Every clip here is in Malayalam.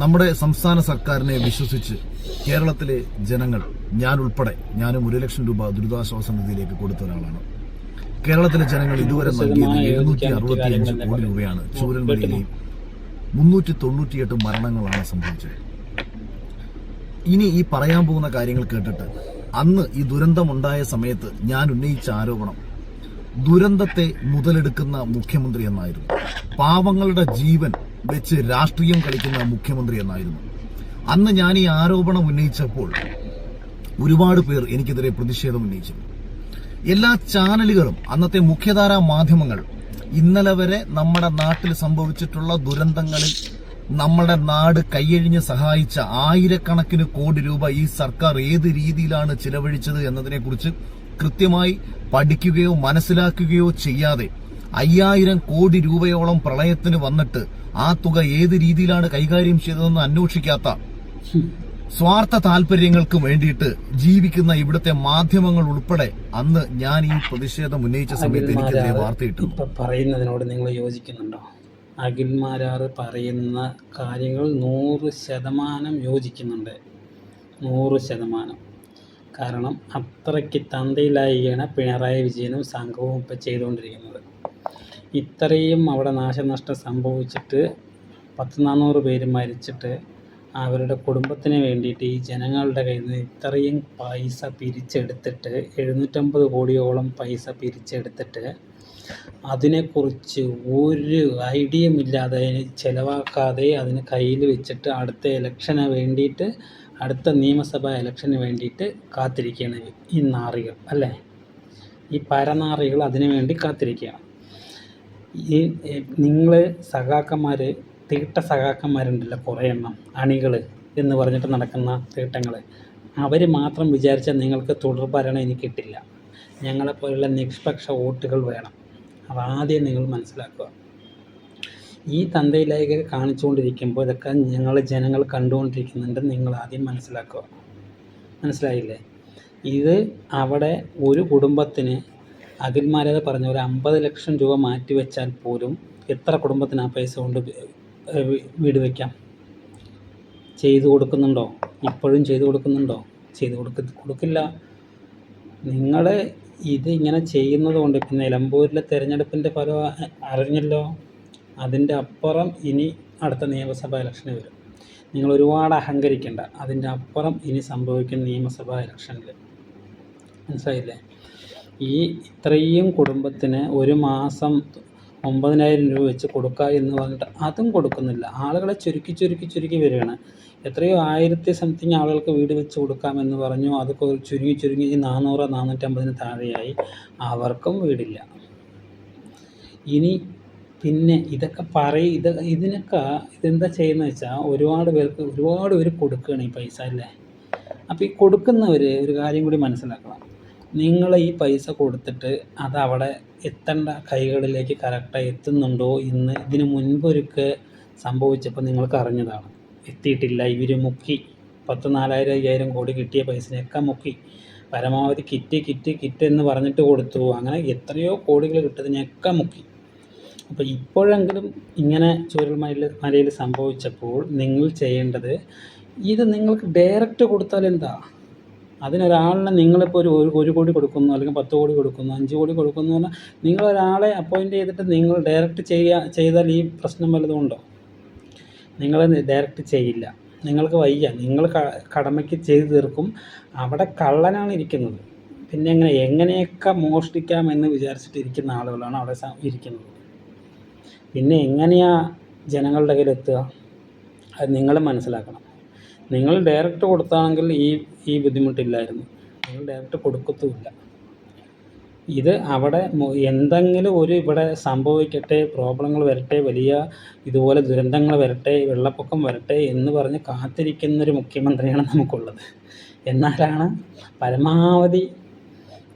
നമ്മുടെ സംസ്ഥാന സർക്കാരിനെ വിശ്വസിച്ച് കേരളത്തിലെ ജനങ്ങൾ ഞാൻ ഉൾപ്പെടെ ഞാനും ഒരു ലക്ഷം രൂപ ദുരിതാശ്വാസ നിധിയിലേക്ക് കൊടുത്ത ഒരാളാണ്. കേരളത്തിലെ ജനങ്ങൾ ഇതുവരെ നൽകിയത് എഴുന്നൂറ്റി അറുപത്തി അഞ്ച് കോടി രൂപയാണ്. ചൂരൽമലയിലെയും മുന്നൂറ്റി തൊണ്ണൂറ്റിയെട്ട് മരണങ്ങളാണ് സംഭവിച്ചത്. ഇനി ഈ പറയാൻ പോകുന്ന കാര്യങ്ങൾ കേട്ടിട്ട് അന്ന് ഈ ദുരന്തമുണ്ടായ സമയത്ത് ഞാൻ ഉന്നയിച്ച ആരോപണം ദുരന്തത്തെ മുതലെടുക്കുന്ന മുഖ്യമന്ത്രി എന്നായിരുന്നു. പാവങ്ങളുടെ ജീവൻ വെച്ച് രാഷ്ട്രീയം കളിക്കുന്ന മുഖ്യമന്ത്രി എന്നായിരുന്നു. അന്ന് ഞാൻ ഈ ആരോപണം ഉന്നയിച്ചപ്പോൾ ഒരുപാട് പേർ എനിക്കെതിരെ പ്രതിഷേധം ഉന്നയിച്ചു. എല്ലാ ചാനലുകളും അന്നത്തെ മുഖ്യധാരാ മാധ്യമങ്ങൾ ഇന്നലെ വരെ നമ്മുടെ നാട്ടിൽ സംഭവിച്ചിട്ടുള്ള ദുരന്തങ്ങളിൽ നമ്മുടെ നാട് കൈയഴിഞ്ഞ് സഹായിച്ച ആയിരക്കണക്കിന് കോടി രൂപ ഈ സർക്കാർ ഏത് രീതിയിലാണ് ചിലവഴിച്ചത് എന്നതിനെക്കുറിച്ച് കൃത്യമായി പഠിക്കുകയോ മനസ്സിലാക്കുകയോ ചെയ്യാതെ അയ്യായിരം കോടി രൂപയോളം പ്രളയത്തിന് വന്നിട്ട് ആ തുക ഏത് രീതിയിലാണ് കൈകാര്യം ചെയ്തതെന്ന് അന്വേഷിക്കാത്ത സ്വാർത്ഥ താല്പര്യങ്ങൾക്ക് വേണ്ടിയിട്ട് ജീവിക്കുന്ന ഇവിടുത്തെ മാധ്യമങ്ങൾ ഉൾപ്പെടെ അന്ന് ഞാൻ ഈ പ്രതിഷേധം ഉന്നയിച്ച സമയത്ത് എനിക്കെതിരെ വാർത്തയിട്ടു. പറയുന്നതിനോട് നിങ്ങൾ യോജിക്കുന്നുണ്ടോ? അഖിൽമാരാർ പറയുന്ന കാര്യങ്ങൾ നൂറ് ശതമാനം യോജിക്കുന്നുണ്ട്. നൂറ് ശതമാനം. കാരണം അത്രയ്ക്ക് തന്തയിലായിയാണ് പിണറായി വിജയനും സംഘവും ഇപ്പം ചെയ്തുകൊണ്ടിരിക്കുന്നത്. ഇത്രയും അവിടെ നാശനഷ്ടം സംഭവിച്ചിട്ട് പത്ത് നാനൂറ് പേര് മരിച്ചിട്ട് അവരുടെ കുടുംബത്തിന് വേണ്ടിയിട്ട് ഈ ജനങ്ങളുടെ കയ്യിൽ നിന്ന് ഇത്രയും പൈസ പിരിച്ചെടുത്തിട്ട് എഴുന്നൂറ്റമ്പത് കോടിയോളം പൈസ പിരിച്ചെടുത്തിട്ട് അതിനെക്കുറിച്ച് ഒരു ഐഡിയയും ഇല്ലാതെ ചിലവാക്കാതെ അതിന് കയ്യിൽ വെച്ചിട്ട് അടുത്ത ഇലക്ഷന് വേണ്ടിയിട്ട് അടുത്ത നിയമസഭാ ഇലക്ഷന് വേണ്ടിയിട്ട് കാത്തിരിക്കുകയാണ് ഈ നാറികൾ അല്ലേ? ഈ പരനാറികൾ അതിനു വേണ്ടി കാത്തിരിക്കുകയാണ്. ഈ നിങ്ങൾ സഖാക്കന്മാർ തീട്ട സഖാക്കന്മാരുണ്ടല്ലോ കുറേ എണ്ണം അണികൾ എന്ന് പറഞ്ഞിട്ട് നടക്കുന്ന തീട്ടങ്ങൾ അവർ മാത്രം വിചാരിച്ചാൽ നിങ്ങൾക്ക് തുടർ ഭരണം ഇനി കിട്ടില്ല. ഞങ്ങളെപ്പോലുള്ള നിഷ്പക്ഷ വോട്ടുകൾ വേണം. അതാദ്യം നിങ്ങൾ മനസ്സിലാക്കുക. ഈ തന്തയിലേക്ക് കാണിച്ചുകൊണ്ടിരിക്കുമ്പോൾ ഇതൊക്കെ ഞങ്ങൾ ജനങ്ങൾ കണ്ടുകൊണ്ടിരിക്കുന്നുണ്ട്. നിങ്ങൾ ആദ്യം മനസ്സിലാക്കുക. മനസ്സിലായില്ലേ? ഇത് അവിടെ ഒരു കുടുംബത്തിന് അഖിൽമാരത് പറഞ്ഞ ഒരു അമ്പത് ലക്ഷം രൂപ മാറ്റി വെച്ചാൽ പോലും എത്ര കുടുംബത്തിന് ആ പൈസ കൊണ്ട് വീട് വയ്ക്കാം ചെയ്തു കൊടുക്കുന്നുണ്ടോ? ഇപ്പോഴും ചെയ്തു കൊടുക്കുന്നുണ്ടോ? ചെയ്തു കൊടുക്ക കൊടുക്കില്ല. നിങ്ങൾ ഇത് ഇങ്ങനെ ചെയ്യുന്നത് കൊണ്ട് ഇപ്പം നിലമ്പൂരിലെ തെരഞ്ഞെടുപ്പിന്റെ ഫലം അറിഞ്ഞല്ലോ? അതിന്റെ അപ്പുറം ഇനി അടുത്ത നിയമസഭാ ഇലക്ഷന് വരും. നിങ്ങൾ ഒരുപാട് അഹങ്കരിക്കേണ്ട. അതിന്റെ അപ്പുറം ഇനി സംഭവിക്കുന്ന നിയമസഭാ ഇലക്ഷനിൽ മനസ്സിലായില്ലേ? ഈ ഇത്രയും കുടുംബത്തിന് ഒരു മാസം ഒമ്പതിനായിരം രൂപ വെച്ച് കൊടുക്കുക എന്ന് പറഞ്ഞിട്ട് അതും കൊടുക്കുന്നില്ല. ആളുകളെ ചുരുക്കി ചുരുക്കി ചുരുക്കി വരികയാണ്. എത്രയോ ആയിരത്തി സംതിങ് ആളുകൾക്ക് വീട് വെച്ച് കൊടുക്കാമെന്ന് പറഞ്ഞു. അത് ചുരുങ്ങി ചുരുങ്ങി നാനൂറ് നാനൂറ്റമ്പതിന് താഴെയായി. അവർക്കും വീടില്ല. ഇനി പിന്നെ ഇതൊക്കെ പറയും ഇത് ഇതിനൊക്കെ ഇതെന്താ ചെയ്യുന്നത് വെച്ചാൽ ഒരുപാട് പേർക്ക് ഒരുപാട് പേര് കൊടുക്കുകയാണ് ഈ പൈസ അല്ലേ? അപ്പോൾ ഈ കൊടുക്കുന്നവർ ഒരു കാര്യം കൂടി മനസ്സിലാക്കണം. നിങ്ങൾ ഈ പൈസ കൊടുത്തിട്ട് അത് അവിടെ എത്തേണ്ട കൈകളിലേക്ക് കറക്റ്റായി എത്തുന്നുണ്ടോ എന്ന് ഇതിന് മുൻപൊരുക്കെ സംഭവിച്ചപ്പോൾ നിങ്ങൾക്ക് അറിഞ്ഞതാണ്. എത്തിയിട്ടില്ല. ഇവർ മുക്കി. പത്ത് നാലായിരം അയ്യായിരം കോടി കിട്ടിയ പൈസയൊക്കെ മുക്കി. പരമാവധി കിറ്റ് കിറ്റ് കിറ്റ് എന്ന് പറഞ്ഞിട്ട് കൊടുത്തു. അങ്ങനെ എത്രയോ കോടികൾ കിട്ടതിനൊക്കെ മുക്കി. അപ്പോൾ ഇപ്പോഴെങ്കിലും ഇങ്ങനെ ചൂരൽമലയിൽ മലയിൽ സംഭവിച്ചപ്പോൾ നിങ്ങൾ ചെയ്യേണ്ടത് ഇത് നിങ്ങൾക്ക് ഡയറക്റ്റ് കൊടുത്താൽ എന്താ? അതിനൊരാളിനെ നിങ്ങളിപ്പോൾ ഒരു ഒരു- കോടി കൊടുക്കുന്നു അല്ലെങ്കിൽ പത്ത് കോടി കൊടുക്കുന്നു അഞ്ച് കോടി കൊടുക്കുന്നു പറഞ്ഞാൽ നിങ്ങൾ ഒരാളെ അപ്പോയിന്റ് ചെയ്തിട്ട് നിങ്ങൾ ഡയറക്റ്റ് ചെയ്യുക ചെയ്താൽ ഈ പ്രശ്നം വല്ലതും ഉണ്ടോ? നിങ്ങൾ ഡയറക്റ്റ് ചെയ്യില്ല. നിങ്ങൾക്ക് വയ്യ. നിങ്ങൾ കടമയ്ക്ക് ചെയ്തു തീർക്കും. അവിടെ കള്ളനാണ് ഇരിക്കുന്നത്. പിന്നെ എങ്ങനെ എങ്ങനെയൊക്കെ മോഷ്ടിക്കാം എന്ന് വിചാരിച്ചിട്ട് ഇരിക്കുന്ന ആളുകളാണ് അവിടെ ഇരിക്കുന്നത്. പിന്നെ എങ്ങനെയാണ് ജനങ്ങളുടെ കയ്യിലെത്തുക? അത് നിങ്ങൾ മനസ്സിലാക്കണം. നിങ്ങൾ ഡയറക്റ്റ് കൊടുത്താണെങ്കിൽ ഈ ഈ ബുദ്ധിമുട്ടില്ലായിരുന്നു. നിങ്ങൾ ഡയറക്റ്റ് കൊടുക്കത്തുമില്ല. ഇത് അവിടെ എന്തെങ്കിലും ഒരു ഇവിടെ സംഭവിക്കട്ടെ പ്രോബ്ലങ്ങൾ വരട്ടെ വലിയ ഇതുപോലെ ദുരന്തങ്ങൾ വരട്ടെ വെള്ളപ്പൊക്കം വരട്ടെ എന്ന് പറഞ്ഞ് കാത്തിരിക്കുന്നൊരു മുഖ്യമന്ത്രിയാണ് നമുക്കുള്ളത്. എന്നാലാണ് പരമാവധി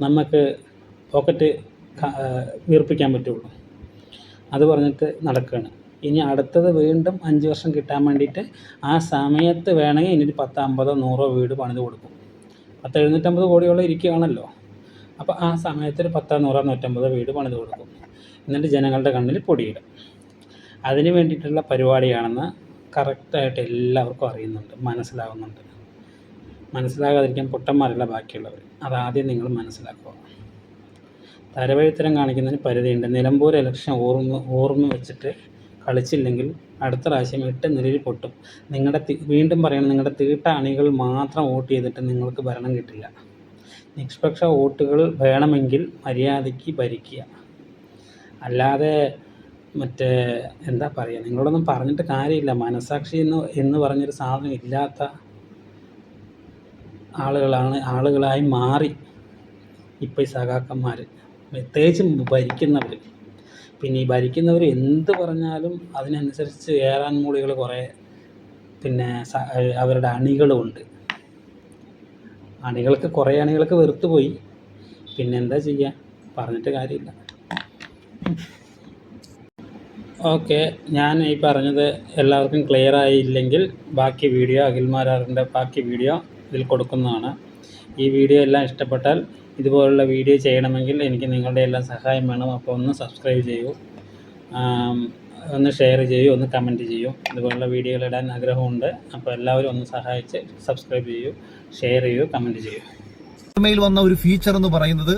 നമുക്ക് പോക്കറ്റ് വീർപ്പിക്കാൻ പറ്റുള്ളൂ. അത് പറഞ്ഞിട്ട് നടക്കുകയാണ്. ഇനി അടുത്തത് വീണ്ടും അഞ്ച് വർഷം കിട്ടാൻ വേണ്ടിയിട്ട് ആ സമയത്ത് വേണമെങ്കിൽ ഇനി ഒരു പത്ത് അമ്പതോ നൂറോ വീട് പണിത് കൊടുക്കും. പത്ത് എഴുന്നൂറ്റമ്പത് കോടിയോളം ഇരിക്കുകയാണല്ലോ. അപ്പോൾ ആ സമയത്ത് ഒരു പത്തോ നൂറോ നൂറ്റമ്പതോ വീട് പണിത് കൊടുക്കും. എന്നിട്ട് ജനങ്ങളുടെ കണ്ണിൽ പൊടിയിടും. അതിന് വേണ്ടിയിട്ടുള്ള പരിപാടിയാണെന്ന് കറക്റ്റായിട്ട് എല്ലാവർക്കും അറിയുന്നുണ്ട് മനസ്സിലാവുന്നുണ്ട്. മനസ്സിലാകാതിരിക്കാൻ പൊട്ടന്മാരല്ല ബാക്കിയുള്ളവർ അതാദ്യം നിങ്ങൾ മനസ്സിലാക്കുക. തരവഴുത്തരം കാണിക്കുന്നതിന് പരിധിയുണ്ട്. നിലമ്പൂർ ഇലക്ഷൻ ഓർമ്മ ഓർമ്മ വെച്ചിട്ട് കളിച്ചില്ലെങ്കിൽ അടുത്ത പ്രാവശ്യം എട്ട് നിലയിൽ പൊട്ടും. നിങ്ങളുടെ വീണ്ടും പറയണം നിങ്ങളുടെ തീട്ട അണികൾ മാത്രം വോട്ട് ചെയ്തിട്ട് നിങ്ങൾക്ക് ഭരണം കിട്ടില്ല. നിഷ്പക്ഷ വോട്ടുകൾ വേണമെങ്കിൽ മര്യാദയ്ക്ക് ഭരിക്കുക. അല്ലാതെ മറ്റേ എന്താ പറയുക നിങ്ങളോടൊന്നും പറഞ്ഞിട്ട് കാര്യമില്ല. മനസാക്ഷി എന്ന് എന്ന് പറഞ്ഞൊരു സാധനം ഇല്ലാത്ത ആളുകളാണ് ആളുകളായി മാറി ഇപ്പോൾ ഈ സഖാക്കന്മാർ പ്രത്യേകിച്ചും ഭരിക്കുന്നവർ പിന്നെ ഈ ഭരിക്കുന്നവർ എന്ത് പറഞ്ഞാലും അതിനനുസരിച്ച് ഏറാൻ മൂളികൾ കുറേ പിന്നെ അവരുടെ അണികളുമുണ്ട് അണികൾക്ക് കുറേ അണികൾക്ക് വെറുത്തു പോയി. പിന്നെ എന്താ ചെയ്യുക പറഞ്ഞിട്ട് കാര്യമില്ല. ഓക്കെ ഞാൻ ഈ പറഞ്ഞത് എല്ലാവർക്കും ക്ലിയർ ആയില്ലെങ്കിൽ ബാക്കി വീഡിയോ അഖിൽമാരാറിന്റെ ബാക്കി വീഡിയോ ഇതിൽ കൊടുക്കുന്നതാണ്. ഈ വീഡിയോ എല്ലാം ഇഷ്ടപ്പെട്ടാൽ ഇതുപോലുള്ള വീഡിയോ ചെയ്യണമെങ്കിൽ എനിക്ക് നിങ്ങളുടെ എല്ലാം സഹായം വേണം. അപ്പോൾ ഒന്ന് സബ്സ്ക്രൈബ് ചെയ്യൂ. ഒന്ന് ഷെയർ ചെയ്യൂ ഒന്ന് കമന്റ് ചെയ്യൂ. ഇതുപോലുള്ള വീഡിയോകൾ ഇടാൻ ആഗ്രഹമുണ്ട്. അപ്പോൾ എല്ലാവരും ഒന്ന് സഹായിച്ച് സബ്സ്ക്രൈബ് ചെയ്യൂ ഷെയർ ചെയ്യൂ കമന്റ് ചെയ്യൂ. സിനിമയിൽ വന്ന ഒരു ഫീച്ചർ എന്ന് പറയുന്നത്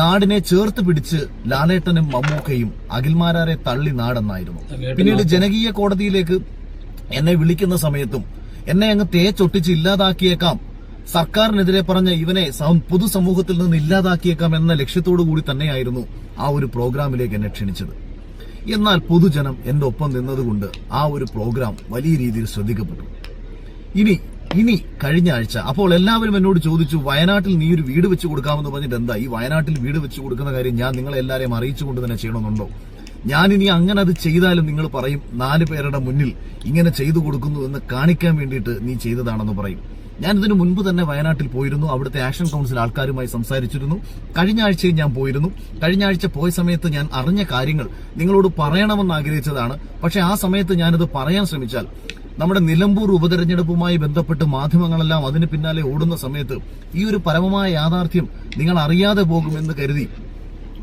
നാടിനെ ചേർത്ത് പിടിച്ച് ലാലേട്ടനും മമ്മൂക്കയും അഖിൽമാരാരെ തള്ളി നാടെന്നായിരുന്നു. പിന്നീട് ജനകീയ കോടതിയിലേക്ക് എന്നെ വിളിക്കുന്ന സമയത്തും എന്നെ അങ്ങ് തേച്ചൊട്ടിച്ച് ഇല്ലാതാക്കിയേക്കാം. സർക്കാരിനെതിരെ പറഞ്ഞ ഇവനെ പൊതുസമൂഹത്തിൽ നിന്ന് ഇല്ലാതാക്കിയേക്കാം എന്ന ലക്ഷ്യത്തോടു കൂടി തന്നെയായിരുന്നു ആ ഒരു പ്രോഗ്രാമിലേക്ക് എന്നെ ക്ഷണിച്ചത്. എന്നാൽ പൊതുജനം എന്റെ ഒപ്പം നിന്നതുകൊണ്ട് ആ ഒരു പ്രോഗ്രാം വലിയ രീതിയിൽ ശ്രദ്ധിക്കപ്പെട്ടു. ഇനി ഇനി കഴിഞ്ഞ ആഴ്ച അപ്പോൾ എല്ലാവരും എന്നോട് ചോദിച്ചു വയനാട്ടിൽ നീ ഒരു വീട് വെച്ച് കൊടുക്കാമെന്ന് പറഞ്ഞിട്ട് എന്താ? ഈ വയനാട്ടിൽ വീട് വെച്ച് കൊടുക്കുന്ന കാര്യം ഞാൻ നിങ്ങളെ എല്ലാവരെയും അറിയിച്ചുകൊണ്ട് തന്നെ ചെയ്യണമെന്നുണ്ടോ? ഞാൻ ഇനി അങ്ങനെ അത് ചെയ്താലും നിങ്ങൾ പറയും നാല് പേരുടെ മുന്നിൽ ഇങ്ങനെ ചെയ്തു കൊടുക്കുന്നു എന്ന് കാണിക്കാൻ വേണ്ടിയിട്ട് നീ ചെയ്തതാണെന്ന് പറയും. ഞാൻ ഇതിനു മുൻപ് തന്നെ വയനാട്ടിൽ പോയിരുന്നു. അവിടുത്തെ ആക്ഷൻ കൗൺസിൽ ആൾക്കാരുമായി സംസാരിച്ചിരുന്നു. കഴിഞ്ഞ ആഴ്ചയും ഞാൻ പോയിരുന്നു. കഴിഞ്ഞ ആഴ്ച പോയ സമയത്ത് ഞാൻ അറിഞ്ഞ കാര്യങ്ങൾ നിങ്ങളോട് പറയണമെന്ന് ആഗ്രഹിച്ചതാണ്. പക്ഷെ ആ സമയത്ത് ഞാനത് പറയാൻ ശ്രമിച്ചാൽ നമ്മുടെ നിലമ്പൂർ ഉപതെരഞ്ഞെടുപ്പുമായി ബന്ധപ്പെട്ട് മാധ്യമങ്ങളെല്ലാം അതിന് പിന്നാലെ ഓടുന്ന സമയത്ത് ഈ ഒരു പരമമായ യാഥാർത്ഥ്യം നിങ്ങൾ അറിയാതെ പോകുമെന്ന് കരുതി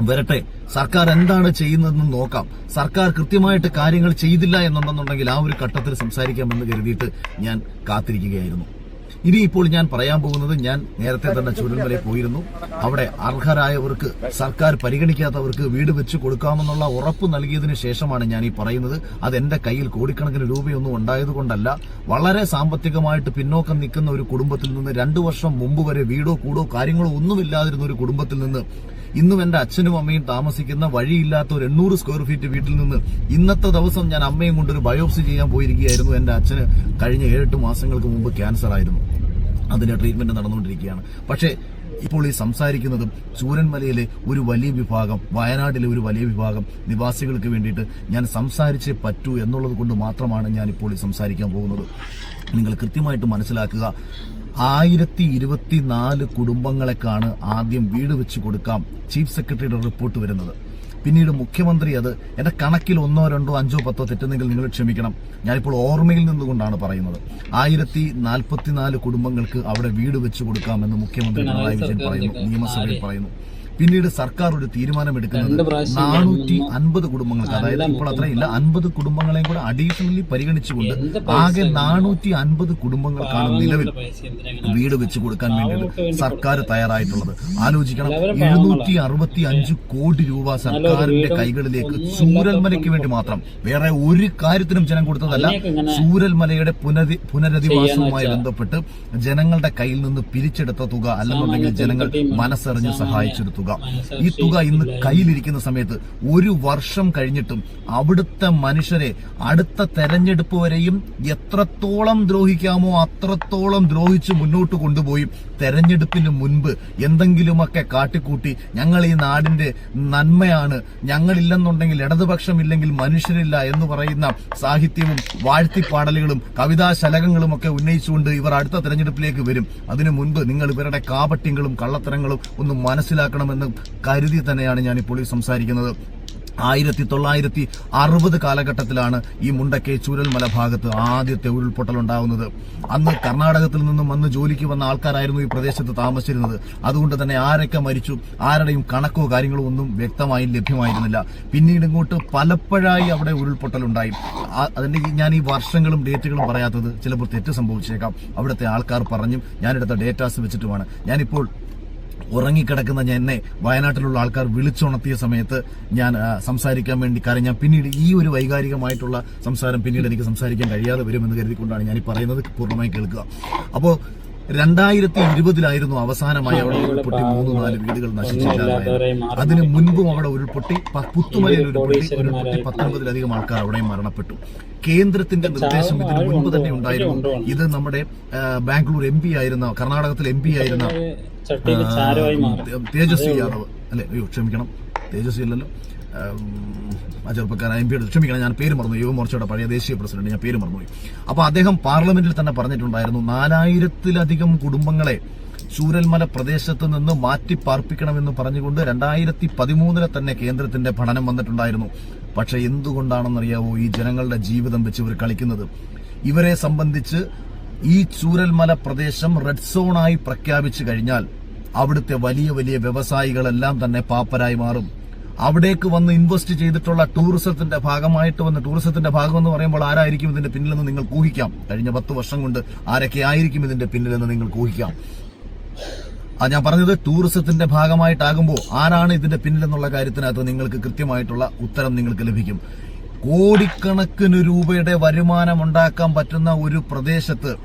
വരട്ടെ സർക്കാർ എന്താണ് ചെയ്യുന്നതെന്ന് നോക്കാം. സർക്കാർ കൃത്യമായിട്ട് കാര്യങ്ങൾ ചെയ്തില്ല എന്നുണ്ടെന്നുണ്ടെങ്കിൽ ആ ഒരു ഘട്ടത്തിൽ സംസാരിക്കാമെന്ന് കരുതിയിട്ട് ഞാൻ കാത്തിരിക്കുകയായിരുന്നു. ഇനിയിപ്പോൾ ഞാൻ പറയാൻ പോകുന്നത് ഞാൻ നേരത്തെ തന്നെ ചുരുമലയിൽ പോയിരുന്നു. അവിടെ അർഹരായവർക്ക് സർക്കാർ പരിഗണിക്കാത്തവർക്ക് വീട് വെച്ച് കൊടുക്കാമെന്നുള്ള ഉറപ്പ് നൽകിയതിനു ശേഷമാണ് ഞാൻ ഈ പറയുന്നത്. അത് എന്റെ കയ്യിൽ കോടിക്കണക്കിന് രൂപയൊന്നും ഉണ്ടായതുകൊണ്ടല്ല. വളരെ സാമ്പത്തികമായിട്ട് പിന്നോക്കം നിൽക്കുന്ന ഒരു കുടുംബത്തിൽ നിന്ന് രണ്ടു വർഷം മുമ്പ് വരെ വീടോ കൂടോ കാര്യങ്ങളോ ഒന്നുമില്ലാതിരുന്ന ഒരു കുടുംബത്തിൽ നിന്ന് ഇന്നും എന്റെ അച്ഛനും അമ്മയും താമസിക്കുന്ന വഴിയില്ലാത്ത ഒരു എണ്ണൂറ് സ്ക്വയർ ഫീറ്റ് വീട്ടിൽ നിന്ന് ഇന്നത്തെ ദിവസം ഞാൻ അമ്മയും കൊണ്ട് ഒരു ബയോപ്സി ചെയ്യാൻ പോയിരിക്കുകയായിരുന്നു. എന്റെ അച്ഛന് കഴിഞ്ഞ ഏഴെട്ട് മാസങ്ങൾക്ക് മുമ്പ് ക്യാൻസർ ആയിരുന്നു. അതിന്റെ ട്രീറ്റ്മെന്റ് നടന്നുകൊണ്ടിരിക്കുകയാണ്. പക്ഷേ ഇപ്പോൾ ഈ സംസാരിക്കുന്നതും ചൂരന്മലയിലെ ഒരു വലിയ വിഭാഗം വയനാട്ടിലെ ഒരു വലിയ വിഭാഗം നിവാസികൾക്ക് വേണ്ടിയിട്ട് ഞാൻ സംസാരിച്ചേ പറ്റൂ എന്നുള്ളത് കൊണ്ട് മാത്രമാണ് ഞാൻ ഇപ്പോൾ ഈ സംസാരിക്കാൻ പോകുന്നത്. നിങ്ങൾ കൃത്യമായിട്ട് മനസ്സിലാക്കുക. ആയിരത്തി ഇരുപത്തിനാല് കുടുംബങ്ങളെക്കാണ് ആദ്യം വീട് വെച്ച് കൊടുക്കാം ചീഫ് സെക്രട്ടറിയുടെ റിപ്പോർട്ട് വരുന്നത്. പിന്നീട് മുഖ്യമന്ത്രി അത് എന്റെ കണക്കിൽ ഒന്നോ രണ്ടോ അഞ്ചോ പത്തോ തെറ്റുന്നെങ്കിൽ നിങ്ങൾ ക്ഷമിക്കണം. ഞാനിപ്പോൾ ഓർമ്മയിൽ നിന്നുകൊണ്ടാണ് പറയുന്നത്. ആയിരത്തി നാൽപ്പത്തിനാല് കുടുംബങ്ങൾക്ക് അവിടെ വീട് വെച്ച് കൊടുക്കാമെന്ന് മുഖ്യമന്ത്രി പിണറായി വിജയൻ പറയുന്നു നിയമസഭയിൽ പറയുന്നു. പിന്നീട് സർക്കാർ ഒരു തീരുമാനമെടുക്കുന്നത് നാനൂറ്റി അൻപത് കുടുംബങ്ങൾക്ക്. അതായത് ഇപ്പോൾ അത്രയില്ല അൻപത് കുടുംബങ്ങളെയും കൂടെ അഡീഷണലി പരിഗണിച്ചുകൊണ്ട് ആകെ നാനൂറ്റി അൻപത് കുടുംബങ്ങൾക്കാണ് നിലവിൽ വീട് വെച്ച് കൊടുക്കാൻ വേണ്ടിയിട്ട് വേണ്ടി സർക്കാർ തയ്യാറായിട്ടുള്ളത്. ആലോചിക്കണം എഴുന്നൂറ്റി അറുപത്തി അഞ്ച് കോടി രൂപ സർക്കാരിന്റെ കൈകളിലേക്ക് സൂരൽമലയ്ക്ക് ചൂരൽമലയ്ക്ക് വേണ്ടി മാത്രം. വേറെ ഒരു കാര്യത്തിനും ജനം കൊടുത്തതല്ല. സൂരൽമലയുടെ ഇങ്ങനെ ചൂരൽമലയുടെ പുനരി പുനരധിവാസവുമായി ബന്ധപ്പെട്ട് ജനങ്ങളുടെ കയ്യിൽ നിന്ന് പിരിച്ചെടുത്ത തുക അല്ലെന്നുണ്ടെങ്കിൽ ജനങ്ങൾ മനസ്സറിഞ്ഞ് സഹായിച്ചൊരു തുക. ഈ തുക ഇന്ന് കയ്യിലിരിക്കുന്ന സമയത്ത് ഒരു വർഷം കഴിഞ്ഞിട്ടും അവിടുത്തെ മനുഷ്യരെ അടുത്ത തെരഞ്ഞെടുപ്പ് വരെയും എത്രത്തോളം ദ്രോഹിക്കാമോ അത്രത്തോളം ദ്രോഹിച്ച് മുന്നോട്ട് കൊണ്ടുപോയി തെരഞ്ഞെടുപ്പിന് മുൻപ് എന്തെങ്കിലുമൊക്കെ കാട്ടിക്കൂട്ടി ഞങ്ങൾ ഈ നാടിന്റെ നന്മയാണ്. ഞങ്ങളില്ലെന്നുണ്ടെങ്കിൽ ഇടതുപക്ഷം ഇല്ലെങ്കിൽ മനുഷ്യരില്ല എന്ന് പറയുന്ന സാഹിത്യവും വാഴ്ത്തിപ്പാടലുകളും കവിതാശലകങ്ങളും ഒക്കെ ഉന്നയിച്ചുകൊണ്ട് ഇവർ അടുത്ത തെരഞ്ഞെടുപ്പിലേക്ക് വരും. അതിനു മുൻപ് നിങ്ങൾ ഇവരുടെ കാപട്യങ്ങളും കള്ളത്തരങ്ങളും ഒന്ന് മനസ്സിലാക്കണമെന്ന് കരുതി തന്നെയാണ് ഞാനിപ്പോൾ ഈ സംസാരിക്കുന്നത്. ആയിരത്തി തൊള്ളായിരത്തി അറുപത് കാലഘട്ടത്തിലാണ് ഈ മുണ്ടക്കൈ ചൂരൽമല ഭാഗത്ത് ആദ്യത്തെ ഉരുൾപൊട്ടൽ ഉണ്ടാകുന്നത് അന്ന് കർണാടകത്തിൽ നിന്നും അന്ന് ജോലിക്ക് വന്ന ആൾക്കാരായിരുന്നു ഈ പ്രദേശത്ത് താമസിച്ചിരുന്നത്. അതുകൊണ്ട് തന്നെ ആരൊക്കെ മരിച്ചു ആരുടെയും കണക്കോ കാര്യങ്ങളോ ഒന്നും വ്യക്തമായി ലഭ്യമായിരുന്നില്ല. പിന്നീട് ഇങ്ങോട്ട് പലപ്പോഴായി അവിടെ ഉരുൾപൊട്ടൽ ഉണ്ടായി. അതിന്റെ ഞാൻ ഈ വർഷങ്ങളും ഡേറ്റുകളും പറയാത്തത് ചിലപ്പോൾ തെറ്റ് സംഭവിച്ചേക്കാം. അവിടുത്തെ ആൾക്കാർ പറഞ്ഞും ഞാനെടുത്ത ഡേറ്റാസ് വെച്ചിട്ടുമാണ്. ഞാനിപ്പോൾ ഉറങ്ങിക്കിടക്കുന്ന ഞാൻ എന്നെ വയനാട്ടിലുള്ള ആൾക്കാർ വിളിച്ചുണർത്തിയ സമയത്ത് ഞാൻ സംസാരിക്കാൻ വേണ്ടി കാരണം ഞാൻ പിന്നീട് ഈ ഒരു വൈകാരികമായിട്ടുള്ള സംസാരം പിന്നീട് എനിക്ക് സംസാരിക്കാൻ കഴിയാതെ വരുമെന്ന് കരുതിക്കൊണ്ടാണ് ഞാൻ ഈ പറയുന്നത്. പൂർണമായി കേൾക്കുക. അപ്പോൾ രണ്ടായിരത്തി ഇരുപതിലായിരുന്നു അവസാനമായി അവിടെ ഉരുൾപൊട്ടി മൂന്ന് നാല് വീടുകൾ നശിച്ചില്ലാതായത് അതിന് മുൻപും അവിടെ ഉരുൾപൊട്ടി പുത്തുമലയിൽ ഉരുൾപൊട്ടി ഉരുൾപൊട്ടി പത്തൊൻപതിലധികം ആൾക്കാർ അവിടെയും മരണപ്പെട്ടു. കേന്ദ്രത്തിന്റെ നിർദ്ദേശം ഇതിന് മുൻപ് തന്നെ ഉണ്ടായിരുന്നു. ഇത് നമ്മുടെ ബാംഗ്ലൂർ എം പി ആയിരുന്ന കർണാടകത്തിൽ എം പി ആയിരുന്ന തേജസ്വി യാദവ്. അല്ലെ? അയ്യോ ക്ഷമിക്കണം. തേജസ്വി അല്ലല്ലോ. ആം, ചെറുപ്പക്കാരൻ എം പിയുടെ ക്ഷമിക്കണം ഞാൻ പേര് മറന്നു യുവമോർച്ചയുടെ പഴയ ദേശീയ പ്രസിഡന്റ് ഞാൻ പേര് മറന്നുപോയി. അപ്പൊ അദ്ദേഹം പാർലമെന്റിൽ തന്നെ പറഞ്ഞിട്ടുണ്ടായിരുന്നു നാലായിരത്തിലധികം കുടുംബങ്ങളെ ചൂരൽമല പ്രദേശത്ത് നിന്ന് മാറ്റി പാർപ്പിക്കണമെന്ന് പറഞ്ഞുകൊണ്ട് രണ്ടായിരത്തി പതിമൂന്നിലെ തന്നെ കേന്ദ്രത്തിന്റെ പഠനം വന്നിട്ടുണ്ടായിരുന്നു. പക്ഷെ എന്തുകൊണ്ടാണെന്നറിയാവോ ഈ ജനങ്ങളുടെ ജീവിതം വെച്ച് ഇവർ കളിക്കുന്നത്? ഇവരെ സംബന്ധിച്ച് ഈ ചൂരൽമല പ്രദേശം റെഡ് സോണായി പ്രഖ്യാപിച്ചു കഴിഞ്ഞാൽ അവിടുത്തെ വലിയ വലിയ വ്യവസായികളെല്ലാം തന്നെ പാപ്പരായി മാറും. അവിടേക്ക് വന്ന് ഇൻവെസ്റ്റ് ചെയ്തിട്ടുള്ള ടൂറിസത്തിന്റെ ഭാഗമായിട്ട് വന്ന് ടൂറിസത്തിന്റെ ഭാഗം എന്ന് പറയുമ്പോൾ ആരായിരിക്കും ഇതിന്റെ പിന്നിലെന്ന് നിങ്ങൾ ഊഹിക്കാം. കഴിഞ്ഞ പത്ത് വർഷം കൊണ്ട് ആരൊക്കെ ആയിരിക്കും ഇതിന്റെ പിന്നിലെന്ന് നിങ്ങൾ ഊഹിക്കാം. ആ ഞാൻ പറഞ്ഞത് ടൂറിസത്തിന്റെ ഭാഗമായിട്ടാകുമ്പോൾ ആരാണ് ഇതിന്റെ പിന്നിലെന്നുള്ള കാര്യത്തിനകത്ത് നിങ്ങൾക്ക് കൃത്യമായിട്ടുള്ള ഉത്തരം നിങ്ങൾക്ക് ലഭിക്കും. കോടിക്കണക്കിന് രൂപയുടെ വരുമാനം ഉണ്ടാക്കാൻ പറ്റുന്ന ഒരു പ്രദേശത്ത്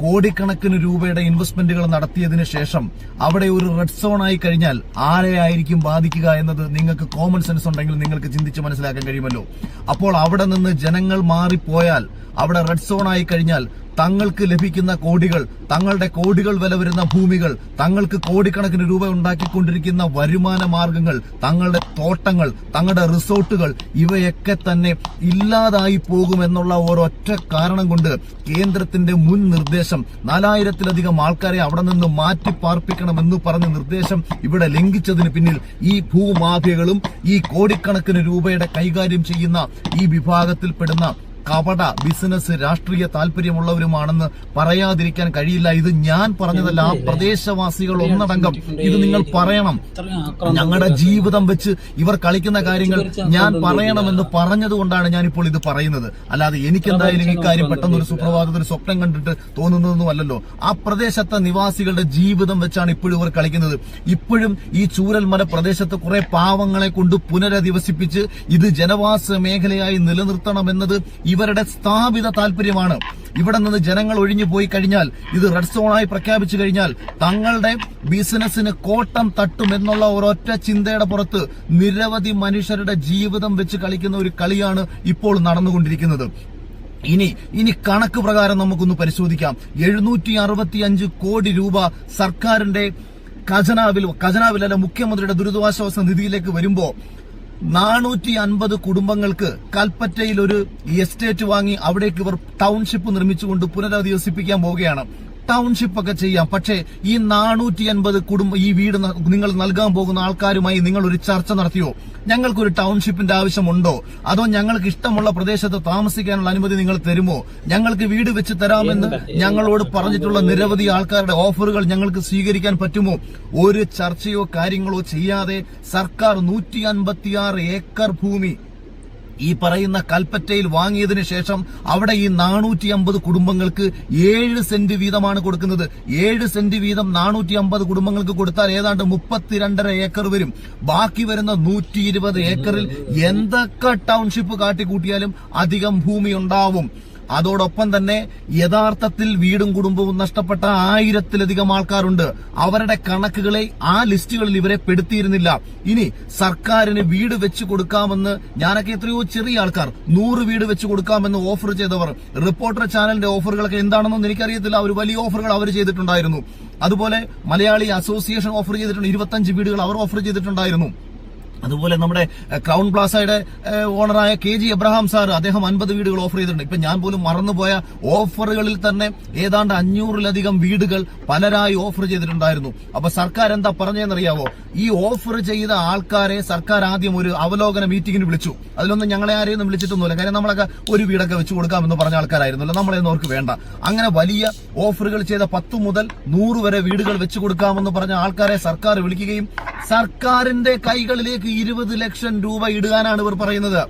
കോടിക്കണക്കിന് രൂപയുടെ ഇൻവെസ്റ്റ്മെന്റുകൾ നടത്തിയതിന് ശേഷം അവിടെ ഒരു റെഡ് സോൺ ആയി കഴിഞ്ഞാൽ ആരെയായിരിക്കും ബാധിക്കുക എന്നത് നിങ്ങൾക്ക് കോമൺ സെൻസ് ഉണ്ടെങ്കിൽ നിങ്ങൾക്ക് ചിന്തിച്ച് മനസ്സിലാക്കാൻ കഴിയുമല്ലോ. അപ്പോൾ അവിടെ നിന്ന് ജനങ്ങൾ മാറിപ്പോയാൽ അവിടെ റെഡ് സോൺ ആയി കഴിഞ്ഞാൽ തങ്ങൾക്ക് ലഭിക്കുന്ന കോടികൾ തങ്ങളുടെ കോടികൾ വില വരുന്ന ഭൂമികൾ തങ്ങൾക്ക് കോടിക്കണക്കിന് രൂപ ഉണ്ടാക്കിക്കൊണ്ടിരിക്കുന്ന വരുമാന മാർഗങ്ങൾ തങ്ങളുടെ തോട്ടങ്ങൾ തങ്ങളുടെ റിസോർട്ടുകൾ ഇവയൊക്കെ തന്നെ ഇല്ലാതായി പോകുമെന്നുള്ള ഒരൊറ്റ കാരണം കൊണ്ട് കേന്ദ്രത്തിന്റെ മുൻ നിർദ്ദേശം നാലായിരത്തിലധികം ആൾക്കാരെ അവിടെ നിന്ന് മാറ്റി പാർപ്പിക്കണമെന്ന് പറഞ്ഞ നിർദ്ദേശം ഇവിടെ ലംഘിച്ചതിന് പിന്നിൽ ഈ ഭൂമാഫിയകളും ഈ കോടിക്കണക്കിന് രൂപയുടെ കൈകാര്യം ചെയ്യുന്ന ഈ വിഭാഗത്തിൽപ്പെടുന്ന കപട ബിസിനസ് രാഷ്ട്രീയ താല്പര്യമുള്ളവരുമാണെന്ന് പറയാതിരിക്കാൻ കഴിയില്ല. ഇത് ഞാൻ പറഞ്ഞതല്ല ആ പ്രദേശവാസികൾ ഒന്നടങ്കം. ഇത് നിങ്ങൾ പറയണം. ഞങ്ങളുടെ ജീവിതം വെച്ച് ഇവർ കളിക്കുന്ന കാര്യങ്ങൾ ഞാൻ പറയണമെന്ന് പറഞ്ഞതുകൊണ്ടാണ് ഞാനിപ്പോൾ ഇത് പറയുന്നത്. അല്ലാതെ എനിക്ക് എന്തായാലും ഇക്കാര്യം പെട്ടെന്ന് ഒരു സുപ്രഭാതത്തിൽ സ്വപ്നം കണ്ടിട്ട് തോന്നുന്നതൊന്നും അല്ലല്ലോ. ആ പ്രദേശത്തെ നിവാസികളുടെ ജീവിതം വെച്ചാണ് ഇപ്പോഴും ഇവർ കളിക്കുന്നത്. ഇപ്പോഴും ഈ ചൂരൽമല പ്രദേശത്ത് കുറെ പാവങ്ങളെ കൊണ്ട് പുനരധിവസിപ്പിച്ച് ഇത് ജനവാസ മേഖലയായി നിലനിർത്തണമെന്നത് ഇവരുടെ സ്ഥാപിത താല്പര്യമാണ് ഇവിടെ നിന്ന് ജനങ്ങൾ ഒഴിഞ്ഞു പോയി കഴിഞ്ഞാൽ ഇത് റെഡ് സോണായി പ്രഖ്യാപിച്ചു കഴിഞ്ഞാൽ തങ്ങളുടെ ബിസിനസ്സിന് കോട്ടം തട്ടും എന്നുള്ള ഒരൊറ്റ ചിന്തയുടെ പുറത്ത് നിരവധി മനുഷ്യരുടെ ജീവിതം വെച്ച് കളിക്കുന്ന ഒരു കളിയാണ് ഇപ്പോൾ നടന്നുകൊണ്ടിരിക്കുന്നത്. ഇനി ഇനി കണക്ക് പ്രകാരം നമുക്കൊന്ന് പരിശോധിക്കാം. എഴുന്നൂറ്റി അറുപത്തി അഞ്ച് കോടി രൂപ സർക്കാരിന്റെ ഖജനാവിൽ ഖജനാവിൽ അല്ല മുഖ്യമന്ത്രിയുടെ ദുരിതാശ്വാസ നിധിയിലേക്ക് വരുമ്പോ നാനൂറ്റി അൻപത് കുടുംബങ്ങൾക്ക് കൽപ്പറ്റയിൽ ഒരു എസ്റ്റേറ്റ് വാങ്ങി അവിടേക്ക് ഇവർ ടൗൺഷിപ്പ് നിർമ്മിച്ചുകൊണ്ട് പുനരധിവസിപ്പിക്കാൻ പോവുകയാണ്. ടൗൺഷിപ്പ് ഒക്കെ ചെയ്യാം. പക്ഷേ ഈ നാനൂറ്റി അൻപത് കുടുംബം ഈ വീട് നിങ്ങൾ നൽകാൻ പോകുന്ന ആൾക്കാരുമായി നിങ്ങൾ ഒരു ചർച്ച നടത്തിയോ? ഞങ്ങൾക്കൊരു ടൗൺഷിപ്പിന്റെ ആവശ്യമുണ്ടോ? അതോ ഞങ്ങൾക്ക് ഇഷ്ടമുള്ള പ്രദേശത്ത് താമസിക്കാനുള്ള അനുമതി നിങ്ങൾ തരുമോ? ഞങ്ങൾക്ക് വീട് വെച്ച് തരാമെന്ന് ഞങ്ങളോട് പറഞ്ഞിട്ടുള്ള നിരവധി ആൾക്കാരുടെ ഓഫറുകൾ ഞങ്ങൾക്ക് സ്വീകരിക്കാൻ പറ്റുമോ? ഒരു ചർച്ചയോ കാര്യങ്ങളോ ചെയ്യാതെ സർക്കാർ നൂറ്റി ഏക്കർ ഭൂമി ഈ പറയുന്ന കൽപ്പറ്റയിൽ വാങ്ങിയതിന് ശേഷം അവിടെ ഈ നാനൂറ്റി അമ്പത് കുടുംബങ്ങൾക്ക് ഏഴ് സെന്റ് വീതമാണ് കൊടുക്കുന്നത്. ഏഴ് സെന്റ് വീതം നാനൂറ്റി അമ്പത് കുടുംബങ്ങൾക്ക് കൊടുത്താൽ ഏതാണ്ട് മുപ്പത്തിരണ്ടര ഏക്കർ വരും. ബാക്കി വരുന്ന നൂറ്റി ഇരുപത് ഏക്കറിൽ എന്തൊക്കെ ടൗൺഷിപ്പ് കാട്ടിക്കൂട്ടിയാലും അധികം ഭൂമി ഉണ്ടാവും. അതോടൊപ്പം തന്നെ യഥാർത്ഥത്തിൽ വീടും കുടുംബവും നഷ്ടപ്പെട്ട ആയിരത്തിലധികം ആൾക്കാരുണ്ട്. അവരുടെ കണക്കുകളെ ആ ലിസ്റ്റുകളിൽ ഇവരെ പെടുത്തിയിരുന്നില്ല. ഇനി സർക്കാരിന് വീട് വെച്ച് കൊടുക്കാമെന്ന് ഞാനൊക്കെ എത്രയോ ചെറിയ ആൾക്കാർ നൂറ് വീട് വെച്ച് കൊടുക്കാമെന്ന് ഓഫർ ചെയ്തവർ. റിപ്പോർട്ടർ ചാനലിന്റെ ഓഫറുകളൊക്കെ എന്താണെന്നൊന്നും എനിക്കറിയത്തില്ല. ഒരു വലിയ ഓഫറുകൾ അവർ ചെയ്തിട്ടുണ്ടായിരുന്നു. അതുപോലെ മലയാളി അസോസിയേഷൻ ഓഫർ ചെയ്തിട്ടുണ്ട്. ഇരുപത്തഞ്ച് വീടുകൾ അവർ ഓഫർ ചെയ്തിട്ടുണ്ടായിരുന്നു. അതുപോലെ നമ്മുടെ ക്രൗൺ പ്ലാസയുടെ ഓണറായ കെ ജി എബ്രഹാം സാർ അദ്ദേഹം അൻപത് വീടുകൾ ഓഫർ ചെയ്തിട്ടുണ്ട്. ഇപ്പൊ ഞാൻ പോലും മറന്നുപോയ ഓഫറുകളിൽ തന്നെ ഏതാണ്ട് അഞ്ഞൂറിലധികം വീടുകൾ പലരായി ഓഫർ ചെയ്തിട്ടുണ്ടായിരുന്നു. അപ്പൊ സർക്കാർ എന്താ പറഞ്ഞതെന്നറിയാവോ? ഈ ഓഫർ ചെയ്ത ആൾക്കാരെ സർക്കാർ ആദ്യം ഒരു അവലോകന മീറ്റിംഗിന് വിളിച്ചു. അതിലൊന്നും ഞങ്ങളെ ആരെയൊന്നും വിളിച്ചിട്ടൊന്നുമില്ല. കാര്യം നമ്മളൊക്കെ ഒരു വീടൊക്കെ വെച്ച് കൊടുക്കാമെന്ന് പറഞ്ഞ ആൾക്കാരായിരുന്നല്ലോ. നമ്മളെയൊന്നും അവർക്ക് വേണ്ട. അങ്ങനെ വലിയ ഓഫറുകൾ ചെയ്ത പത്ത് മുതൽ നൂറ് വരെ വീടുകൾ വെച്ച് കൊടുക്കാമെന്ന് പറഞ്ഞ ആൾക്കാരെ സർക്കാർ വിളിക്കുകയും സർക്കാരിന്റെ കൈകളിലേക്ക് ഇരുപത് ലക്ഷം രൂപ ഇടുകാനാണ് ഇവർ പറയുന്നത്.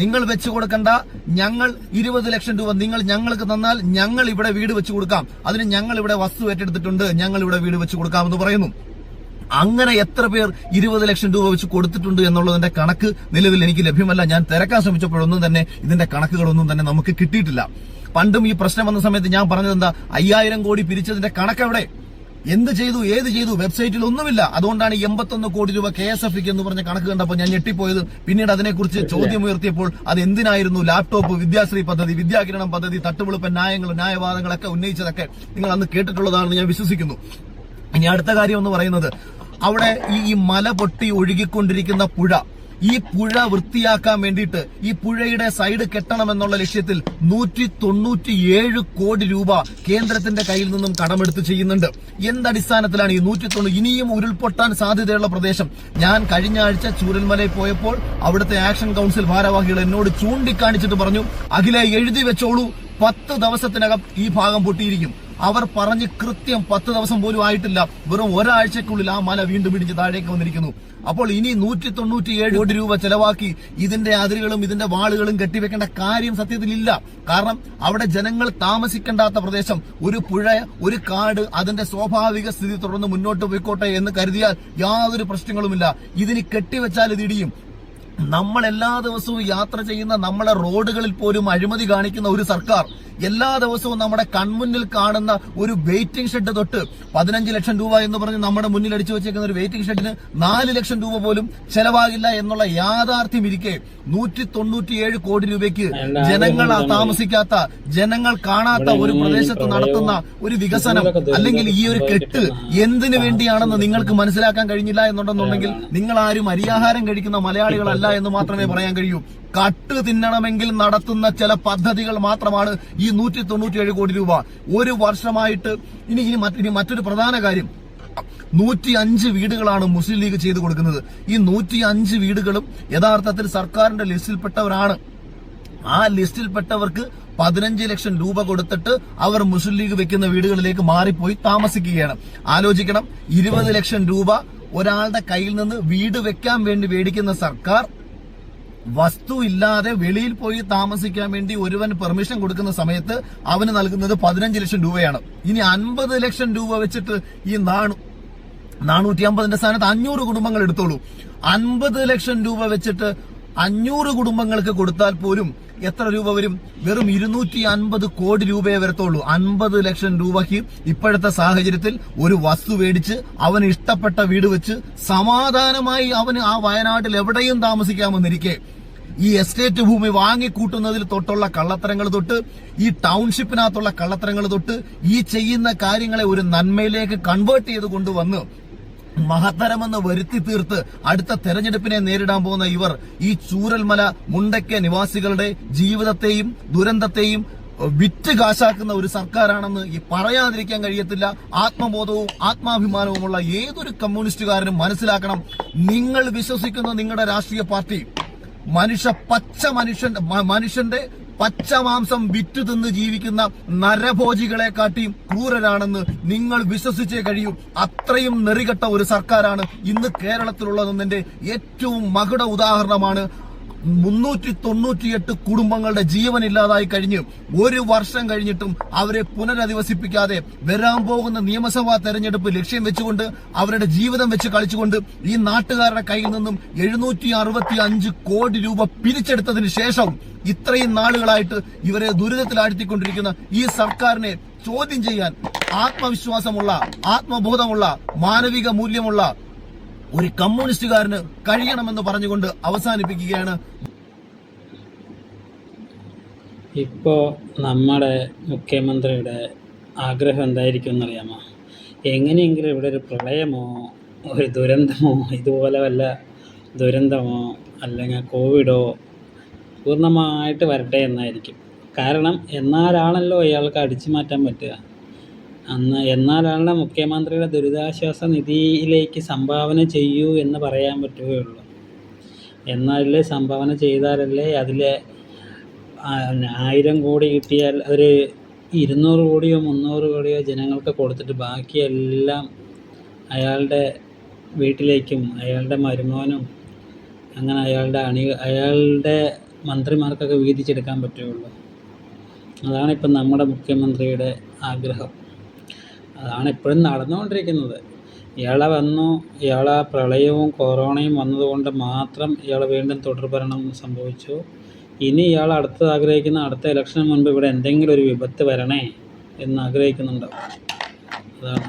നിങ്ങൾ വെച്ചു കൊടുക്കണ്ട. ഞങ്ങൾ ഇരുപത് ലക്ഷം രൂപ നിങ്ങൾ ഞങ്ങൾക്ക് തന്നാൽ ഞങ്ങൾ ഇവിടെ വീട് വെച്ചു കൊടുക്കാം. അതിന് ഞങ്ങൾ ഇവിടെ വസ്തു ഏറ്റെടുത്തിട്ടുണ്ട്. ഞങ്ങൾ ഇവിടെ വീട് വെച്ചു കൊടുക്കാമെന്ന് പറയുന്നു. അങ്ങനെ എത്ര പേർ ഇരുപത് ലക്ഷം രൂപ വെച്ച് കൊടുത്തിട്ടുണ്ട് എന്നുള്ളതിന്റെ കണക്ക് നിലവിൽ എനിക്ക് ലഭ്യമല്ല. ഞാൻ തിരക്കാൻ ശ്രമിച്ചപ്പോഴൊന്നും തന്നെ ഇതിന്റെ കണക്കുകളൊന്നും തന്നെ നമുക്ക് കിട്ടിയിട്ടില്ല. പണ്ടും ഈ പ്രശ്നം വന്ന സമയത്ത് ഞാൻ പറഞ്ഞത് എന്താ അയ്യായിരം കോടി പിരിച്ചതിന്റെ കണക്ക് കണക്കെവിടെ? എന്ത് ചെയ്തു ഏത് ചെയ്തു വെബ്സൈറ്റിൽ ഒന്നുമില്ല. അതുകൊണ്ടാണ് എൺപത്തൊന്ന് കോടി രൂപ കെ എസ് എഫ് എന്ന് പറഞ്ഞ കണക്ക് കണ്ടപ്പോൾ ഞാൻ ഞെട്ടിപ്പോയത്. പിന്നീട് അതിനെക്കുറിച്ച് ചോദ്യം ഉയർത്തിയപ്പോൾ അത് എന്തിനായിരുന്നു? ലാപ്ടോപ്പ് വിദ്യാശ്രീ പദ്ധതി വിദ്യാകിരണം പദ്ധതി തട്ടുപൊളിപ്പൻ ന്യായങ്ങൾ ന്യായവാദങ്ങളൊക്കെ ഉന്നയിച്ചതൊക്കെ നിങ്ങൾ അന്ന് കേട്ടിട്ടുള്ളതാണെന്ന് ഞാൻ വിശ്വസിക്കുന്നു. ഇനി അടുത്ത കാര്യം എന്ന് പറയുന്നത് അവിടെ ഈ ഈ മല പൊട്ടി ഒഴുകിക്കൊണ്ടിരിക്കുന്ന പുഴ ഈ പുഴ വൃത്തിയാക്കാൻ വേണ്ടിയിട്ട് ഈ പുഴയുടെ സൈഡ് കെട്ടണമെന്നുള്ള ലക്ഷ്യത്തിൽ നൂറ്റി തൊണ്ണൂറ്റിയേഴ് കോടി രൂപ കേന്ദ്രത്തിന്റെ കയ്യിൽ നിന്നും കടമെടുത്ത് ചെയ്യുന്നുണ്ട്. എന്തടിസ്ഥാനത്തിലാണ് ഈ നൂറ്റി തൊണ്ണൂ ഇനിയും ഉരുൾപൊട്ടാൻ സാധ്യതയുള്ള പ്രദേശം? ഞാൻ കഴിഞ്ഞ ആഴ്ച ചൂരൽമലയിൽ പോയപ്പോൾ അവിടുത്തെ ആക്ഷൻ കൗൺസിൽ ഭാരവാഹികൾ എന്നോട് ചൂണ്ടിക്കാണിച്ചിട്ട് പറഞ്ഞു അഖിലെ എഴുതി വെച്ചോളൂ. പത്ത് ദിവസത്തിനകം ഈ ഭാഗം പൊട്ടിയിരിക്കും. അവർ പറഞ്ഞ് കൃത്യം പത്ത് ദിവസം പോലും ആയിട്ടില്ല. വെറും ഒരാഴ്ചക്കുള്ളിൽ ആ മല വീണ്ടും പിടിച്ച് താഴേക്ക് വന്നിരിക്കുന്നു. അപ്പോൾ ഇനി നൂറ്റി തൊണ്ണൂറ്റിയേഴ് കോടി രൂപ ചെലവാക്കി ഇതിന്റെ അതിരുകളും ഇതിന്റെ വാളുകളും കെട്ടിവെക്കേണ്ട കാര്യം സത്യത്തിൽ ഇല്ല കാരണം അവിടെ ജനങ്ങൾ താമസിക്കേണ്ടാത്ത പ്രദേശം. ഒരു പുഴ ഒരു കാട് അതിന്റെ സ്വാഭാവിക സ്ഥിതി തുടർന്ന് മുന്നോട്ട് പോയിക്കോട്ടെ എന്ന് കരുതിയാൽ യാതൊരു പ്രശ്നങ്ങളുമില്ല. ഇതിന് കെട്ടിവെച്ചാൽ ഇത് ഇടിയും. നമ്മൾ എല്ലാ ദിവസവും യാത്ര ചെയ്യുന്ന നമ്മളെ റോഡുകളിൽ പോലും അഴിമതി കാണിക്കുന്ന ഒരു സർക്കാർ എല്ലാ ദിവസവും നമ്മുടെ കൺമുന്നിൽ കാണുന്ന ഒരു വെയിറ്റിംഗ് ഷെഡ് തൊട്ട് പതിനഞ്ച് ലക്ഷം രൂപ എന്ന് പറഞ്ഞ് നമ്മുടെ മുന്നിൽ അടിച്ചു വെച്ചേക്കുന്ന ഒരു വെയിറ്റിംഗ് ഷെഡിന് നാല് ലക്ഷം രൂപ പോലും ചെലവാകില്ല എന്നുള്ള യാഥാർത്ഥ്യം ഇരിക്കെ നൂറ്റി തൊണ്ണൂറ്റിയേഴ് കോടി രൂപയ്ക്ക് ജനങ്ങൾ താമസിക്കാത്ത ജനങ്ങൾ കാണാത്ത ഒരു പ്രദേശത്ത് നടത്തുന്ന ഒരു വികസനം അല്ലെങ്കിൽ ഈ ഒരു കെട്ട് എന്തിനു വേണ്ടിയാണെന്ന് നിങ്ങൾക്ക് മനസ്സിലാക്കാൻ കഴിഞ്ഞില്ല എന്നുണ്ടെന്നുണ്ടെങ്കിൽ നിങ്ങൾ ആരും അരിയാഹാരം കഴിക്കുന്ന മലയാളികളല്ല എന്ന് മാത്രമേ പറയാൻ കഴിയൂ. കട്ട് തിന്നണമെങ്കിൽ നടത്തുന്ന ചില പദ്ധതികൾ മാത്രമാണ് ഈ നൂറ്റി തൊണ്ണൂറ്റിയേഴ് കോടി രൂപ. ഒരു വർഷമായിട്ട് ഇനി ഇനി ഇനി മറ്റൊരു പ്രധാന കാര്യം. നൂറ്റി അഞ്ച് വീടുകളാണ് മുസ്ലിം ലീഗ് ചെയ്തു കൊടുക്കുന്നത്. ഈ നൂറ്റി അഞ്ച് വീടുകളും യഥാർത്ഥത്തിൽ സർക്കാരിന്റെ ലിസ്റ്റിൽപ്പെട്ടവരാണ്. ആ ലിസ്റ്റിൽപ്പെട്ടവർക്ക് പതിനഞ്ച് ലക്ഷം രൂപ കൊടുത്തിട്ട് അവർ മുസ്ലിം ലീഗ് വെക്കുന്ന വീടുകളിലേക്ക് മാറിപ്പോയി താമസിക്കുകയാണ്. ആലോചിക്കണം ഇരുപത് ലക്ഷം രൂപ ഒരാളുടെ കയ്യിൽ നിന്ന് വീട് വെക്കാൻ വേണ്ടി മേടിക്കുന്ന സർക്കാർ വസ്തു ഇല്ലാതെ വെളിയിൽ പോയി താമസിക്കാൻ വേണ്ടി ഒരുവൻ പെർമിഷൻ കൊടുക്കുന്ന സമയത്ത് അവന് നൽകുന്നത് പതിനഞ്ച് ലക്ഷം രൂപയാണ്. ഇനി അൻപത് ലക്ഷം രൂപ വെച്ചിട്ട് ഈ നാണു നാനൂറ്റി അമ്പതിന്റെ സ്ഥാനത്ത് അഞ്ഞൂറ് കുടുംബങ്ങൾ എടുത്തോളൂ. അൻപത് ലക്ഷം രൂപ വെച്ചിട്ട് അഞ്ഞൂറ് കുടുംബങ്ങൾക്ക് കൊടുത്താൽ പോലും എത്ര രൂപ വരും? വെറും ഇരുന്നൂറ്റി അൻപത് കോടി രൂപയെ വരത്തുള്ളൂ. അൻപത് ലക്ഷം രൂപയ്ക്ക് ഇപ്പോഴത്തെ സാഹചര്യത്തിൽ ഒരു വസ്തു മേടിച്ച് അവന് ഇഷ്ടപ്പെട്ട വീട് വെച്ച് സമാധാനമായി അവന് ആ വയനാട്ടിൽ എവിടെയും താമസിക്കാമെന്നിരിക്കെ ഈ എസ്റ്റേറ്റ് ഭൂമി വാങ്ങിക്കൂട്ടുന്നതിൽ തൊട്ടുള്ള കള്ളത്തരങ്ങൾ തൊട്ട് ഈ ടൗൺഷിപ്പിനകത്തുള്ള കള്ളത്തരങ്ങൾ തൊട്ട് ഈ ചെയ്യുന്ന കാര്യങ്ങളെ ഒരു നന്മയിലേക്ക് കൺവേർട്ട് ചെയ്ത് കൊണ്ടുവന്ന് മഹത്തരമെന്ന് വരുത്തി തീർത്ത് അടുത്ത തെരഞ്ഞെടുപ്പിനെ നേരിടാൻ പോകുന്ന ഇവർ ഈ ചൂരൽമല മുണ്ടയ്ക്ക നിവാസികളുടെ ജീവിതത്തെയും ദുരന്തത്തെയും വിറ്റ് കാശാക്കുന്ന ഒരു സർക്കാരാണെന്ന് ഈ പറയാതിരിക്കാൻ കഴിയത്തില്ല. ആത്മബോധവും ആത്മാഭിമാനവുമുള്ള ഏതൊരു കമ്മ്യൂണിസ്റ്റുകാരനും മനസ്സിലാക്കണം. നിങ്ങൾ വിശ്വസിക്കുന്ന നിങ്ങളുടെ രാഷ്ട്രീയ പാർട്ടി മനുഷ്യ പച്ച മനുഷ്യന്റെ മനുഷ്യന്റെ പച്ച മാംസം വിറ്റു തിന്ന് ജീവിക്കുന്ന നരഭോജികളെ കാട്ടിയും ക്രൂരരാണെന്ന് നിങ്ങൾ വിശ്വസിച്ചേ കഴിയൂ. അത്രയും നെറികെട്ട ഒരു സർക്കാരാണ് ഇന്ന് കേരളത്തിലുള്ളതെന്നതിന്റെ ഏറ്റവും മകുട ഉദാഹരണമാണ് മുന്നൂറ്റി തൊണ്ണൂറ്റിയെട്ട് കുടുംബങ്ങളുടെ ജീവൻ ഇല്ലാതായി കഴിഞ്ഞ് ഒരു വർഷം കഴിഞ്ഞിട്ടും അവരെ പുനരധിവസിപ്പിക്കാതെ വരാൻ പോകുന്ന നിയമസഭാ തെരഞ്ഞെടുപ്പ് ലക്ഷ്യം വെച്ചുകൊണ്ട് അവരുടെ ജീവിതം വെച്ച് കളിച്ചുകൊണ്ട് ഈ നാട്ടുകാരുടെ കയ്യിൽ നിന്നും എഴുന്നൂറ്റി അറുപത്തി അഞ്ച് കോടി രൂപ പിരിച്ചെടുത്തതിന് ശേഷം ഇത്രയും നാളുകളായിട്ട് ഇവരെ ദുരിതത്തിലാഴ്ത്തിക്കൊണ്ടിരിക്കുന്ന ഈ സർക്കാരിനെ ചോദ്യം ചെയ്യാൻ ആത്മവിശ്വാസമുള്ള ആത്മബോധമുള്ള മാനവിക മൂല്യമുള്ള ഒരു കമ്മ്യൂണിസ്റ്റുകാരന് കഴിയണമെന്ന് പറഞ്ഞുകൊണ്ട് അവസാനിപ്പിക്കുകയാണ്. ഇപ്പോൾ നമ്മുടെ മുഖ്യമന്ത്രിയുടെ ആഗ്രഹം എന്തായിരിക്കും എന്നറിയാമോ എങ്ങനെയെങ്കിലും ഇവിടെ ഒരു പ്രളയമോ ഒരു ദുരന്തമോ ഇതുപോലെ വല്ല ദുരന്തമോ അല്ലെങ്കിൽ കോവിഡോ പൂർണമായിട്ട് വരട്ടെ എന്നായിരിക്കും. കാരണം എന്നാലാണല്ലോ ഇയാൾക്ക് അടിച്ചു മാറ്റാൻ പറ്റുക. അന്ന് എന്നാലാണ് മുഖ്യമന്ത്രിയുടെ ദുരിതാശ്വാസ നിധിയിലേക്ക് സംഭാവന ചെയ്യൂ എന്ന് പറയാൻ പറ്റുകയുള്ളൂ. എന്നാലല്ലേ സംഭാവന ചെയ്താലല്ലേ അതിലെ ആയിരം കോടി കിട്ടിയാൽ ഒരു ഇരുന്നൂറ് കോടിയോ മുന്നൂറ് കോടിയോ ജനങ്ങൾക്ക് കൊടുത്തിട്ട് ബാക്കിയെല്ലാം അയാളുടെ വീട്ടിലേക്കും അയാളുടെ മരുമോനും അങ്ങനെ അയാളുടെ അണി അയാളുടെ മന്ത്രിമാർക്കൊക്കെ വീതിച്ചെടുക്കാൻ പറ്റുകയുള്ളൂ. അതാണ് ഇപ്പം നമ്മുടെ മുഖ്യമന്ത്രിയുടെ ആഗ്രഹം. അതാണ് ഇപ്പോഴും നടന്നുകൊണ്ടിരിക്കുന്നത്. ഇയാളെ വന്നു ഇയാളെ പ്രളയവും കൊറോണയും വന്നതുകൊണ്ട് മാത്രം ഇയാൾ വീണ്ടും തുടർഭരണം സംഭവിച്ചു. ഇനി ഇയാൾ അടുത്തത് ആഗ്രഹിക്കുന്ന അടുത്ത ഇലക്ഷന് മുൻപ് ഇവിടെ എന്തെങ്കിലും ഒരു വിപത്ത് വരണേ എന്ന് ആഗ്രഹിക്കുന്നുണ്ടാവും അതാണ്.